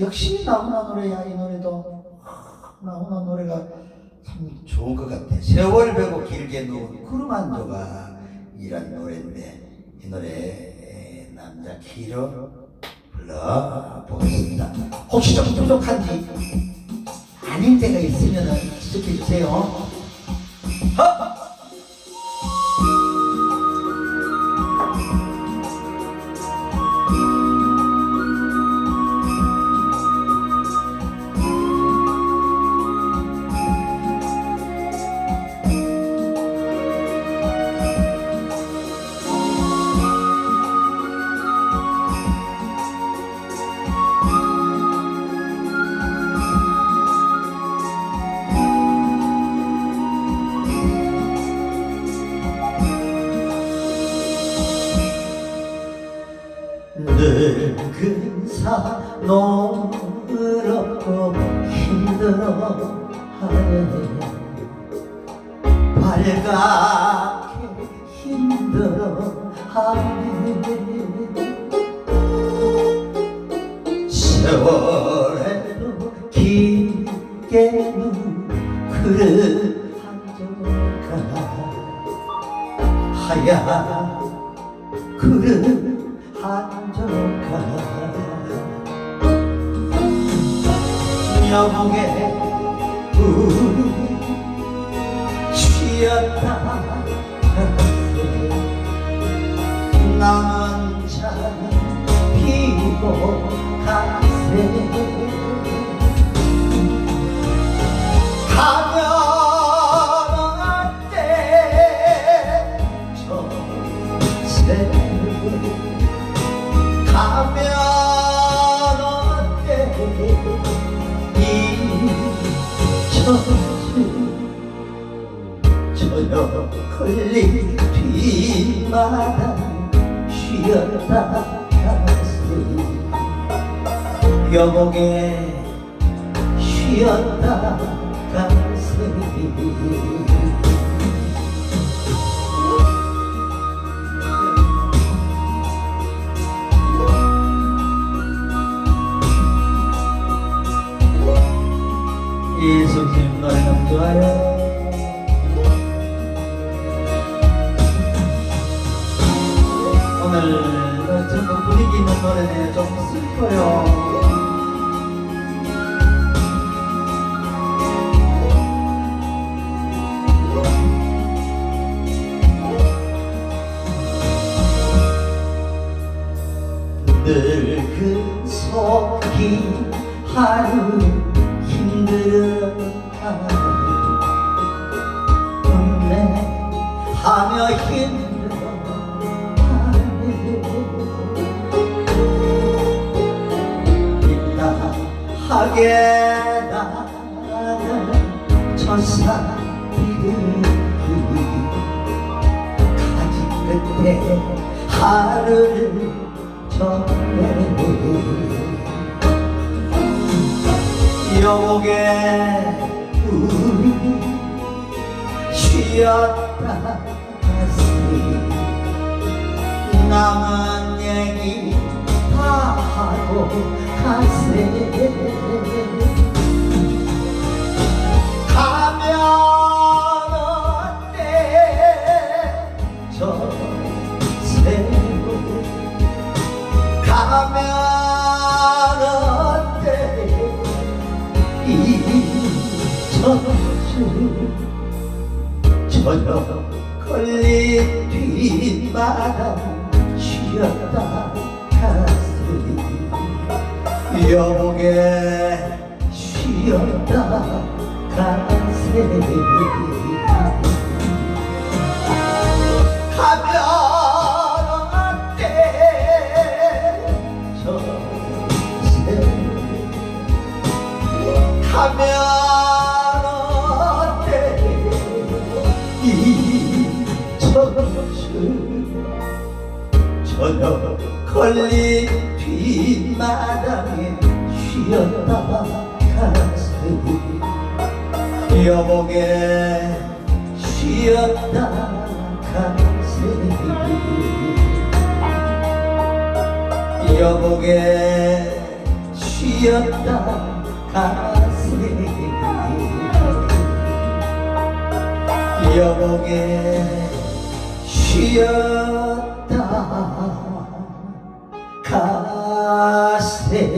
역시 나훈아 노래야 이 노래도. 나훈아 노래가 참 좋은 것 같아. 세월 배고 길게 누운 구름 한조가 이란 노래인데 이 노래 남자 키로 불러보겠습니다. 혹시 좀 부족한지 아닌 데가 있으면 지적해 주세요. 늙 힘들어하네 발갛게 힘들어하네 세월에도 길게 눈 그릇 한조가 하얀 그릇 한조가 여목에 우리 쉬었다. 남은 자 피고 가세 저녁 걸린 뒤마다 쉬었다 갔으니 여목에 쉬었다 갔으 노래 너무 좋아요. 오늘 전부 분위기 있는 노래네 좀 슬퍼요. 늙은 속이 하루 이따하게 나는 천사들이 가지 끝에 하루를 전해 여목에 우리 쉬었다 남은 얘기 다 하고 가세. 가면 어때 저새 가면 잊혀지 저녁 걸린 뒷마당 쉬었다. 갔으니 여목에 쉬었다. 갔으니 가면 어때 어때 잊혀질 저녁 걸린 뒷마당에 쉬었다 갔으니 여목에 쉬었다 갔으니 여목에 쉬었다 가세 여봉에 쉬었다